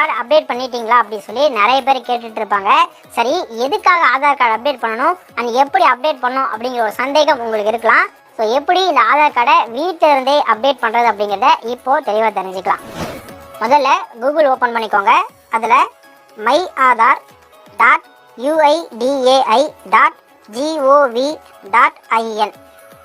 Card update பண்ணிட்டீங்களா அப்படின்னு சொல்லி நிறைய பேர் கேட்டுட்டு இருப்பாங்க. சரி எதுக்காக ஆதார் கார்டு அப்டேட் பண்ணணும்? அண்ட் எப்படி அப்டேட் பண்ணணும் அப்படிங்கிற ஒரு சந்தேகம் உங்களுக்கு இருக்கலாம். ஸோ எப்படி இந்த ஆதார் கார்டை வீட்டில இருந்தே அப்டேட் பண்ணுறது அப்படிங்கிறத இப்போ தெளிவாக தெரிஞ்சுக்கலாம். முதல்ல கூகுள் ஓப்பன் பண்ணிக்கோங்க. அதில் my Aadhaar dot UIDAI dot GOV dot IN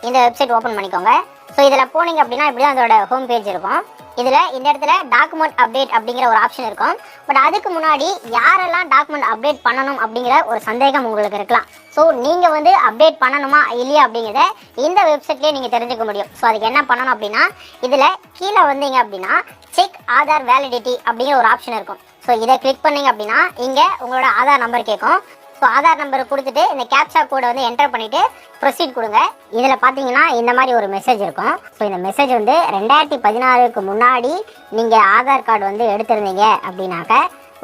இந்த வெப்சைட் ஓப்பன் பண்ணிக்கோங்க. ஸோ இதில் போனீங்க அப்படின்னா இப்படி தான் அதோட ஹோம் பேஜ் இருக்கும். இதில் இந்த இடத்துல டாக்குமெண்ட் அப்டேட் அப்படிங்கிற ஒரு ஆப்ஷன் இருக்கும். பட் அதுக்கு முன்னாடி யாரெல்லாம் டாக்குமெண்ட் அப்டேட் பண்ணணும் அப்படிங்கிற ஒரு சந்தேகம் உங்களுக்கு இருக்கலாம். ஸோ நீங்கள் வந்து அப்டேட் பண்ணணுமா இல்லையா அப்படிங்கிறத இந்த வெப்சைட்லேயே நீங்கள் தெரிஞ்சுக்க முடியும். ஸோ அதுக்கு என்ன பண்ணணும் அப்படின்னா இதில் கீழே வந்தீங்க அப்படின்னா செக் ஆதார் வேலிடிட்டி அப்படிங்கிற ஒரு ஆப்ஷன் இருக்கும். ஸோ இதை கிளிக் பண்ணீங்க அப்படின்னா இங்கே உங்களோட ஆதார் நம்பர் கேட்கும். ஸோ ஆதார் நம்பர் கொடுத்துட்டு இந்த கேப்சா கோடை வந்து என்டர் பண்ணிவிட்டு ப்ரொசீட் கொடுங்க. இதில் பார்த்தீங்கன்னா இந்த மாதிரி ஒரு மெசேஜ் இருக்கும். ஸோ இந்த மெசேஜ் வந்து ரெண்டாயிரத்தி பதினாறுக்கு முன்னாடி நீங்கள் ஆதார் கார்டு வந்து எடுத்திருந்தீங்க அப்படின்னாக்க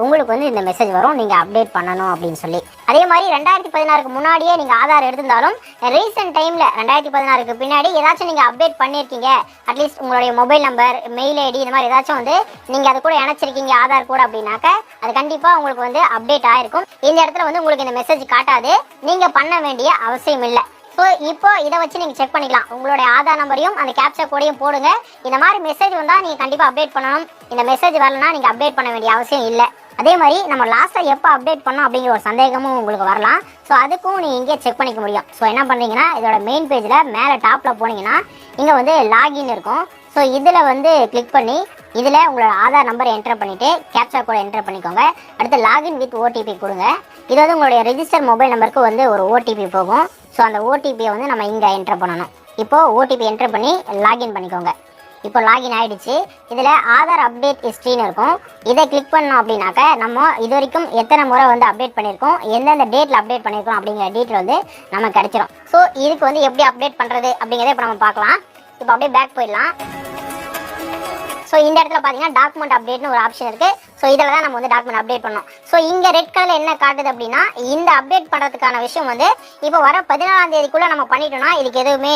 உங்களுக்கு வந்து இந்த மெசேஜ் வரும். நீங்கள் அப்டேட் பண்ணணும் அப்படின்னு சொல்லி. அதே மாதிரி ரெண்டாயிரத்தி பதினாறுக்கு முன்னாடியே நீங்கள் ஆதார் எடுத்திருந்தாலும் ரீசெண்ட் டைமில் ரெண்டாயிரத்தி பதினாறுக்கு பின்னாடி ஏதாச்சும் நீங்கள் அப்டேட் பண்ணியிருக்கீங்க அட்லீஸ்ட் உங்களுடைய மொபைல் நம்பர் மெயில் ஐடி இந்த மாதிரி ஏதாச்சும் வந்து நீங்கள் அது கூட இணைச்சிருக்கீங்க ஆதார் கூட அப்படின்னாக்க அது கண்டிப்பாக உங்களுக்கு வந்து அப்டேட் ஆயிருக்கும். இந்த இடத்துல வந்து உங்களுக்கு இந்த மெசேஜ் காட்டாது. நீங்கள் பண்ண வேண்டிய அவசியம் இல்லை ஸோ இப்போ இதை வச்சு நீங்கள் செக் பண்ணிக்கலாம். உங்களுடைய ஆதார் நம்பரையும் அந்த கேப்சா கோடையும் போடுங்க. இந்த மாதிரி மெசேஜ் வந்தால் நீங்கள் கண்டிப்பாக அப்டேட் பண்ணணும். இந்த மெசேஜ் வரலன்னா நீங்கள் அப்டேட் பண்ண வேண்டிய அவசியம் இல்லை. அதே மாதிரி நம்ம லாஸ்ட்டாக எப்போ அப்டேட் பண்ணோம் அப்படிங்கிற ஒரு சந்தேகமும் உங்களுக்கு வரலாம். ஸோ அதுக்கும் நீங்கள் இங்கே செக் பண்ணிக்க முடியும். ஸோ என்ன பண்ணுறீங்கன்னா இதோட மெயின் பேஜில் மேலே டாப்பில் போனீங்கன்னா இங்கே வந்து லாகின் இருக்கும். ஸோ இதில் வந்து கிளிக் பண்ணி இதில் உங்களோட ஆதார் நம்பர் என்டர் பண்ணிவிட்டு கேப்சா கூட என்டர் பண்ணிக்கோங்க. அடுத்து லாகின் வித் ஓடிபி கொடுங்க. இது வந்து உங்களுடைய ரெஜிஸ்டர் மொபைல் நம்பருக்கு வந்து ஒரு ஓடிபி போகும். ஸோ அந்த ஓடிபியை வந்து நம்ம இங்கே என்ட்ரு பண்ணணும். இப்போது ஓடிபி என்ட்ரு பண்ணி லாகின் பண்ணிக்கோங்க. இப்போ லாகின் ஆகிடுச்சு இதில் ஆதார் அப்டேட் ஹிஸ்ட்ரின்னு இருக்கும். இதை கிளிக் பண்ணோம் அப்படின்னாக்க நம்ம இது வரைக்கும் எத்தனை முறை வந்து அப்டேட் பண்ணியிருக்கோம் எந்தெந்த டேட்டில் அப்டேட் பண்ணியிருக்கோம் அப்படிங்கிற டீட்டெயில் வந்து நமக்கு கிடைச்சிரும். ஸோ இதுக்கு வந்து எப்படி அப்டேட் பண்ணுறது அப்படிங்கிறத இப்போ நம்ம பார்க்கலாம். இப்போ அப்படியே பேக் போயிடலாம். ஸோ இந்த இடத்துல பார்த்தீங்கன்னா டாக்குமெண்ட் அப்டேட்னு ஒரு ஆப்ஷன் இருக்குது ஸோ இதில் தான் நம்ம வந்து டாக்குமெண்ட் அப்டேட் பண்ணோம் ஸோ இங்கே ரெட் கலரில் என்ன காட்டுது அப்படின்னா இந்த அப்டேட் பண்ணுறதுக்கான விஷயம் வந்து இப்போ வர பதினாலாம் தேதிக்குள்ளே நம்ம பண்ணிட்டோம்னா இதுக்கு எதுவுமே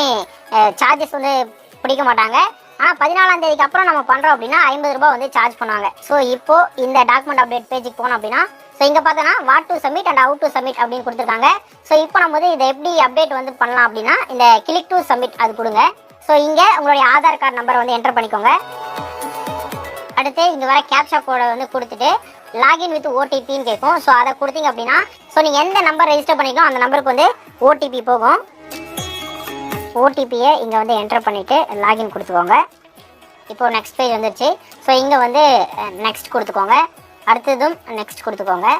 சார்ஜஸ் வந்து பிடிக்க மாட்டாங்க. ஆனால் பதினாலாம் தேதிக்கு அப்புறம் நம்ம பண்ணுறோம் அப்படின்னா ஐம்பது ரூபாய் வந்து சார்ஜ் பண்ணுவாங்க. ஸோ இப்போ இந்த டாக்குமெண்ட் அப்டேட் பேஜுக்கு போனோம் அப்படின்னா ஸோ இங்கே பார்த்தோன்னா what to submit and how to submit அப்படின்னு கொடுத்துருக்காங்க. ஸோ இப்போ நம்ம வந்து இதை எப்படி அப்டேட் வந்து பண்ணலாம் அப்படின்னா இந்த கிளிக் டு சப்மிட் அது கொடுங்க. ஸோ இங்கே உங்களுடைய ஆதார் கார்டு நம்பர் வந்து என்டர் பண்ணிக்கோங்க. அடுத்து இங்கே வர கேப்ஷா கோடை வந்து கொடுத்துட்டு லாகின் வித் ஓடிபின்னு கேட்கும். ஸோ அதை கொடுத்தீங்க அப்படின்னா ஸோ நீங்கள் எந்த நம்பர் ரெஜிஸ்டர் பண்ணிக்கோ அந்த நம்பருக்கு வந்து ஓடிபி போகும். ஓடிபியை இங்கே வந்து என்டர் பண்ணிவிட்டு லாகின் கொடுத்துக்கோங்க. இப்போ நெக்ஸ்ட் பேஜ் வந்துருச்சு. ஸோ இங்கே வந்து நெக்ஸ்ட் கொடுத்துக்கோங்க. அடுத்ததும் நெக்ஸ்ட் கொடுத்துக்கோங்க.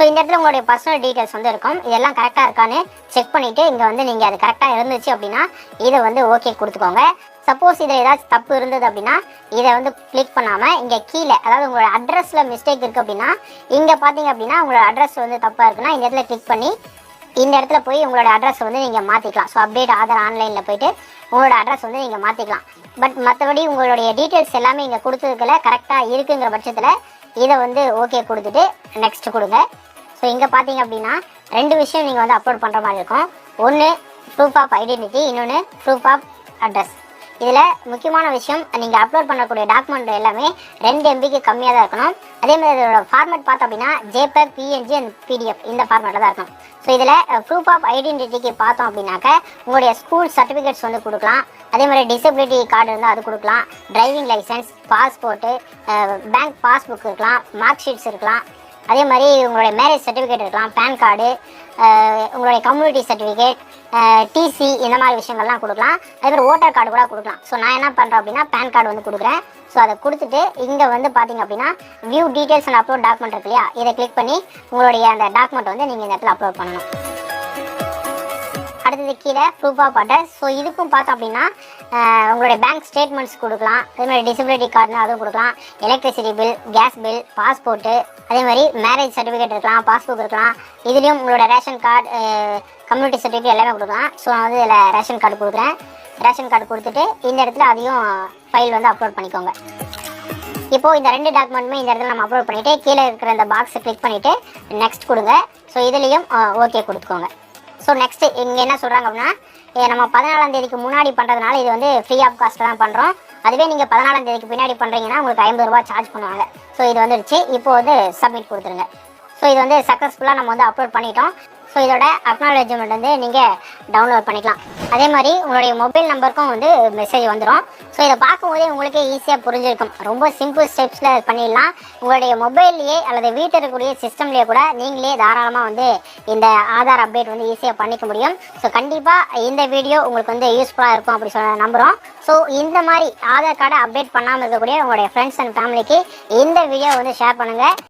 ஸோ இந்த இடத்துல உங்களுடைய பர்சனல் டீட்டெயில்ஸ் வந்து இருக்கும். இதெல்லாம் கரெக்டாக இருக்கான்னு செக் பண்ணிவிட்டு இங்கே வந்து நீங்கள் அது கரெக்டாக இருந்துச்சு அப்படின்னா இதை வந்து ஓகே கொடுத்துக்கோங்க. சப்போஸ் இதில் ஏதாச்சும் தப்பு இருந்தது அப்படின்னா இதை வந்து கிளிக் பண்ணாமல் இங்கே கீழே அதாவது உங்களோட அட்ரஸில் மிஸ்டேக் இருக்குது அப்படின்னா இங்கே பார்த்தீங்க அப்படின்னா உங்களோட அட்ரஸ் வந்து தப்பாக இருக்குன்னா இந்த இடத்துல கிளிக் பண்ணி இந்த இடத்துல போய் உங்களோட அட்ரஸ் வந்து நீங்கள் மாற்றிக்கலாம் ஸோ அப்டேட் ஆதார் ஆன்லைனில் போயிட்டு உங்களோட அட்ரஸ் வந்து நீங்கள் மாற்றிக்கலாம் பட் மற்றபடி உங்களுடைய டீட்டெயில்ஸ் எல்லாமே இங்கே கொடுத்ததுக்குள்ள கரெக்டாக இருக்குங்கிற பட்சத்தில் இதை வந்து ஓகே கொடுத்துட்டு நெக்ஸ்ட் கொடுங்க. ஸோ இங்கே பார்த்தீங்க அப்படின்னா ரெண்டு விஷயம் நீங்கள் வந்து அப்லோட் பண்ணுற மாதிரி இருக்கும். ஒன்று ப்ரூஃப் ஆஃப் ஐடென்டிட்டி இன்னொன்று ப்ரூஃப் ஆஃப் அட்ரஸ் இதில் முக்கியமான விஷயம் நீங்கள் அப்லோட் பண்ணக்கூடிய டாக்குமெண்ட் எல்லாமே ரெண்டு எம்பிக்கு கம்மியாக தான் இருக்கணும். அதே மாதிரி இதோட ஃபார்மேட் பார்த்தோம் அப்படின்னா ஜேபேக் பிஎன்ஜி அண்ட் பிடிஎஃப் இந்த ஃபார்மேட்டில் தான் இருக்கும் ஸோ இதில் ப்ரூஃப் ஆஃப் ஐடென்டிட்டிக்கு பார்த்தோம் அப்படின்னாக்க உங்களுடைய ஸ்கூல் சர்டிஃபிகேட்ஸ் வந்து கொடுக்கலாம். அதே மாதிரி டிசபிலிட்டி கார்டு இருந்தால் அது கொடுக்கலாம். Driving licence passport bank passbook இருக்கலாம். மார்க் ஷீட்ஸ் இருக்கலாம். அதே மாதிரி உங்களுடைய மேரேஜ் சர்டிஃபிகேட் இருக்கலாம் பேன் கார்டு உங்களுடைய கம்யூனிட்டி சர்டிஃபிகேட் டிசி இந்த மாதிரி விஷயங்கள்லாம் கொடுக்கலாம். அதே மாதிரி ஓட்டர் கார்டு கூட கொடுக்கலாம். ஸோ நான் என்ன பண்ணுறேன் அப்படின்னா பேன் கார்டு வந்து கொடுக்குறேன். ஸோ அதை கொடுத்துட்டு இங்கே வந்து பார்த்தீங்க அப்படின்னா view details and upload document இருக்கு இல்லையா? இதை கிளிக் பண்ணி உங்களுடைய அந்த டாக்குமெண்ட் வந்து நீங்கள் இந்த இடத்துல அப்லோட் பண்ணணும். அடுத்தது கீழே ப்ரூஃப் ஆஃப் அட்ரஸ் ஸோ இதுக்கும் பார்த்தோம் அப்படின்னா உங்களுடைய பேங்க் ஸ்டேட்மெண்ட்ஸ் கொடுக்கலாம். அதே மாதிரி டிசபிலிட்டி கார்டுனா அதுவும் கொடுக்கலாம். Electricity bill gas bill passport அதே மாதிரி மேரேஜ் சர்டிஃபிகேட் இருக்கலாம் பாஸ்புக் இருக்கலாம். இதுலேயும் உங்களோட ரேஷன் கார்டு கம்யூனிட்டி சர்டிஃபிகேட் எல்லாமே கொடுக்கலாம். ஸோ நான் வந்து இதில் ரேஷன் கார்டு கொடுக்குறேன். ரேஷன் கார்டு கொடுத்துட்டு இந்த இடத்துல அதையும் ஃபைல் வந்து அப்லோட் பண்ணிக்கோங்க. இப்போ இந்த ரெண்டு டாக்குமெண்ட்டுமே இந்த இடத்துல நம்ம அப்லோட் பண்ணிவிட்டு கீழே இருக்கிற இந்த பாக்ஸை கிளிக் பண்ணிவிட்டு நெக்ஸ்ட் கொடுங்க. ஸோ இதுலேயும் ஓகே கொடுத்துக்கோங்க. ஸோ நெக்ஸ்ட் இங்கே என்ன சொல்கிறாங்க அப்படின்னா நம்ம பதினாலாம் தேதிக்கு முன்னாடி பண்ணுறதுனால இது வந்து ஃப்ரீ ஆஃப் காஸ்ட் தான் பண்ணுறோம் அதுவே நீங்கள் பதினாலாம் தேதிக்கு பின்னாடி பண்ணுறீங்கன்னா உங்களுக்கு ஐம்பது ரூபா சார்ஜ் பண்ணுவாங்க. ஸோ இது வந்துடுச்சு இப்போ வந்து சப்மிட் கொடுத்துருங்க. ஸோ இது வந்து சக்ஸஸ்ஃபுல்லாக நம்ம வந்து அப்லோட் பண்ணிட்டோம். ஸோ இதோட அக்னாலஜ்மெண்ட் வந்து நீங்கள் டவுன்லோட் பண்ணிக்கலாம். அதே மாதிரி உங்களுடைய மொபைல் நம்பருக்கும் வந்து மெசேஜ் வந்துடும் ஸோ இதை பார்க்கும்போதே உங்களுக்கே ஈஸியாக புரிஞ்சிருக்கும். ரொம்ப சிம்பிள் ஸ்டெப்ஸில் பண்ணிடலாம். உங்களுடைய மொபைல்லையே அல்லது வீட்டில் இருக்கக்கூடிய சிஸ்டம்லேயே கூட நீங்களே தாராளமாக வந்து இந்த ஆதார் அப்டேட் வந்து ஈஸியாக பண்ணிக்க முடியும். ஸோ கண்டிப்பாக இந்த வீடியோ உங்களுக்கு வந்து யூஸ்ஃபுல்லாக இருக்கும் அப்படி சொல்ல நம்புகிறோம் ஸோ இந்த மாதிரி ஆதார் கார்டை அப்டேட் பண்ணாமல் இருக்கக்கூடிய உங்களுடைய ஃப்ரெண்ட்ஸ் அண்ட் ஃபேமிலிக்கு இந்த வீடியோ வந்து ஷேர் பண்ணுங்கள்